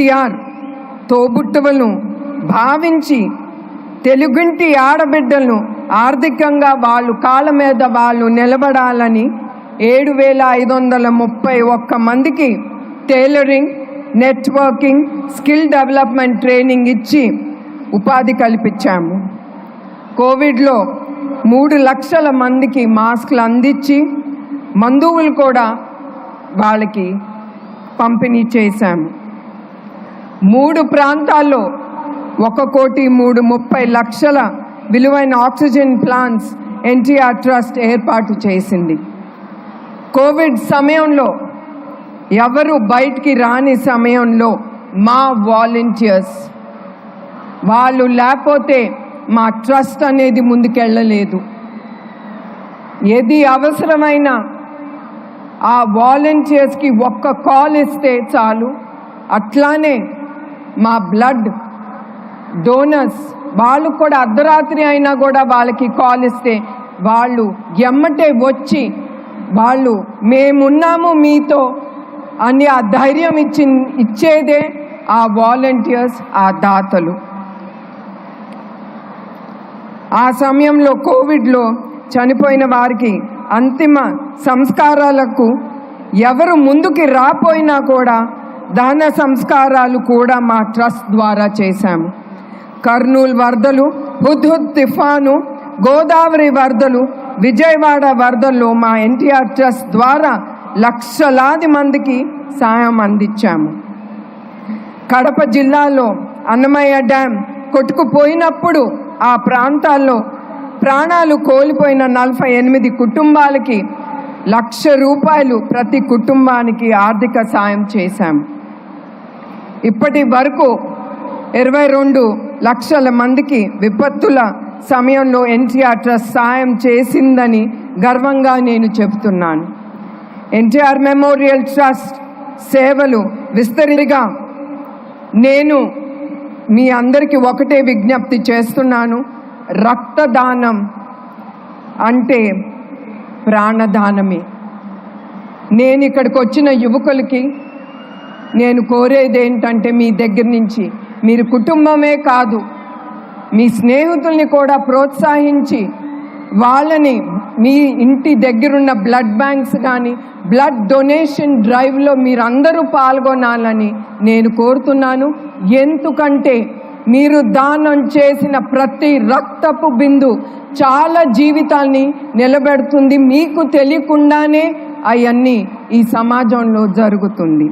ఎన్టీఆర్ తోబుట్టువులను భావించి తెలుగుంటి ఆడబిడ్డలను ఆర్థికంగా వాళ్ళు కాళ్ళ మీద వాళ్ళు నిలబడాలని ఏడు వేల ఐదు వందల ముప్పై ఒక్క మందికి tailoring networking skill development training ఇచ్చి ఉపాధి కల్పించాము. కోవిడ్లో మూడు లక్షల మందికి మాస్కులు అందించి మందువులు కూడా వాళ్ళకి పంపిణీ చేశాము. మూడు ప్రాంతాల్లో ఒక కోటి మూడు ముప్పై లక్షల విలువైన ఆక్సిజన్ ప్లాంట్స్ ఎన్టీఆర్ ట్రస్ట్ ఏర్పాటు చేసింది. కోవిడ్ సమయంలో ఎవరు బయటికి రాని సమయంలో మా వాలంటీర్స్ వాళ్ళు లేకపోతే మా ట్రస్ట్ అనేది ముందుకెళ్ళలేదు. ఏది అవసరమైన ఆ వాలంటీర్స్కి ఒక్క కాల్ ఇస్తే చాలు. అట్లానే మా బ్లడ్ డోనర్స్ వాళ్ళు కూడా అర్ధరాత్రి అయినా కూడా వాళ్ళకి కాల్ ఇస్తే వాళ్ళు ఎమ్మటే వచ్చి వాళ్ళు మేమున్నాము మీతో అని ఆ ధైర్యం ఇచ్చి ఇచ్చేదే ఆ వాలంటీర్స్ ఆ దాతలు. ఆ సమయంలో కోవిడ్లో చనిపోయిన వారికి అంతిమ సంస్కారాలకు ఎవరు ముందుకి రాపోయినా కూడా దాన సంస్కారాలు కూడా మా ట్రస్ట్ ద్వారా చేశాము. కర్నూలు వరదలు హుద్హుద్ తుఫాను గోదావరి వరదలు విజయవాడ వరదల్లో మా ఎన్టీఆర్ ట్రస్ట్ ద్వారా లక్షలాది మందికి సాయం అందించాము. కడప జిల్లాలో అన్నమయ్య డ్యామ్ కొట్టుకుపోయినప్పుడు ఆ ప్రాంతాల్లో ప్రాణాలు కోల్పోయిన నలభై ఎనిమిది కుటుంబాలకి లక్ష రూపాయలు ప్రతి కుటుంబానికి ఆర్థిక సాయం చేశాము. ఇప్పటి వరకు ఇరవై రెండు లక్షల మందికి విపత్తుల సమయంలో ఎన్టీఆర్ ట్రస్ట్ సాయం చేసిందని గర్వంగా నేను చెబుతున్నాను. ఎన్టీఆర్ మెమోరియల్ ట్రస్ట్ సేవలు విస్తరిగా నేను మీ అందరికీ ఒకటే విజ్ఞప్తి చేస్తున్నాను. రక్తదానం అంటే ప్రాణదానమే. నేను ఇక్కడికి వచ్చిన యువకులకి నేను కోరేది ఏంటంటే మీ దగ్గర నుంచి మీరు కుటుంబమే కాదు మీ స్నేహితుల్ని కూడా ప్రోత్సహించి వాళ్ళని మీ ఇంటి దగ్గరున్న బ్లడ్ బ్యాంక్స్ కానీ బ్లడ్ డొనేషన్ డ్రైవ్లో మీరందరూ పాల్గొనాలని నేను కోరుతున్నాను. ఎందుకంటే మీరు దానం చేసిన ప్రతి రక్తపు బిందు చాలా జీవితాల్ని నిలబెడుతుంది. మీకు తెలియకుండానే అవన్నీ ఈ సమాజంలో జరుగుతుంది.